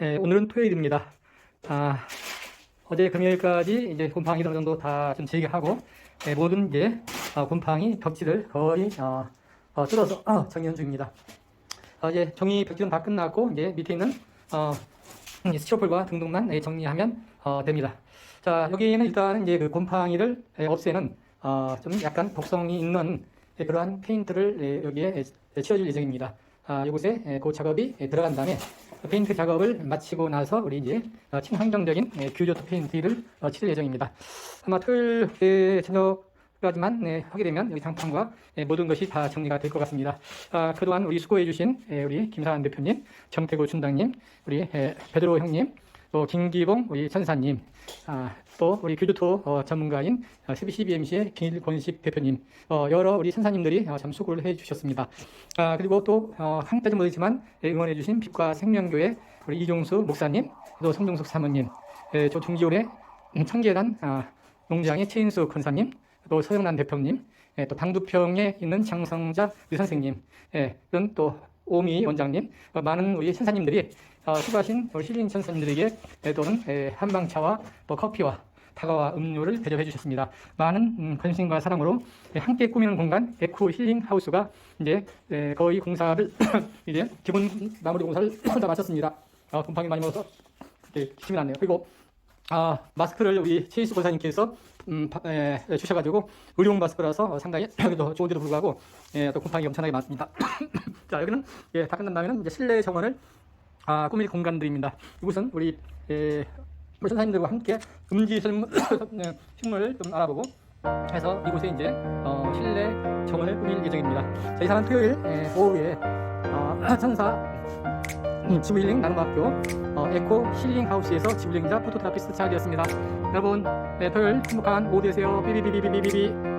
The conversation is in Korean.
예, 오늘은 토요일입니다. 아, 어제 금요일까지 이제 곰팡이 어느 정도 다 좀 제거하고 예, 모든 이제 어, 곰팡이 벽지를 거의 어, 어, 뜯어서 어, 정리한 중입니다. 어, 이제 종이 벽지는 다 끝났고 이제 밑에 있는 어, 이 스티로폴과 등등만 예, 정리하면 어, 됩니다. 자 여기는 일단 이제 그 곰팡이를 예, 없애는 어, 좀 약간 독성이 있는 예, 그러한 페인트를 예, 여기에 예, 칠해줄 예정입니다. 아, 이곳에 예, 그 작업이 예, 들어간 다음에 페인트 작업을 마치고 나서 우리 이제 어, 친환경적인 예, 뷰조트 페인트를 어, 칠 예정입니다. 아마 토요일 예, 저녁까지만 예, 하게 되면 여기 장판과 예, 모든 것이 다 정리가 될 것 같습니다. 아, 그동안 우리 수고해주신 예, 우리 김사한 대표님, 정태구 춘당님, 우리 예, 베드로 형님, 또 김기봉 우리 천사님, 아, 또 우리 교주토 어, 전문가인 어, CBCBMC의 김권식 대표님, 어, 여러 우리 선사님들이 어, 참 수고를 해주셨습니다. 아, 그리고 또 어, 한때는 못했지만 예, 응원해주신 빛과 생명교회 우리 이종수 목사님, 또 성종숙 사모님, 예, 저 중지홀의 청계단 아, 농장의 최인수 권사님, 또 서영란 대표님, 예, 또 당두평에 있는 장성자 의선생님, 예, 이런 또 오미 원장님, 어, 많은 우리 선사님들이 어, 수고하신 우리 힐링 선사님들에게 예, 또는 예, 한방차와 또 커피와 다가와 음료를 대접해 주셨습니다. 많은 음, 관심과 사랑으로 예, 함께 꾸미는 공간 에코 힐링 하우스가 이제 예, 거의 공사를 이제 기본 마무리 공사를 다 마쳤습니다. 어, 곰팡이 많이 먹어서 힘이 났네요. 그리고 아, 마스크를 우리 최희수 권사님께서 음, 바- 에, 에, 주셔가지고 의료용 마스크라서 어, 상당히 여기도 좋은데도 불구하고 예, 또 곰팡이 엄청나게 많습니다. 자 여기는 예, 다 끝난 다음에는 이제 실내 정원을 아, 꾸밀 공간들입니다. 이곳은 우리 예, 우리 선생님들과 함께 음지 식물, 네, 식물을 좀 알아보고 해서 이곳에 이제 어, 실내 정원을 꾸밀 예정입니다. 자, 이상한 토요일 예, 오후에 어, 천사 음, 지브힐링 나눔학교 어, 에코 힐링 하우스에서 지브힐링자 포토테라피스트 잘 되었습니다. 여러분 네, 토요일 행복한 오후 되세요. 삐비비비비비비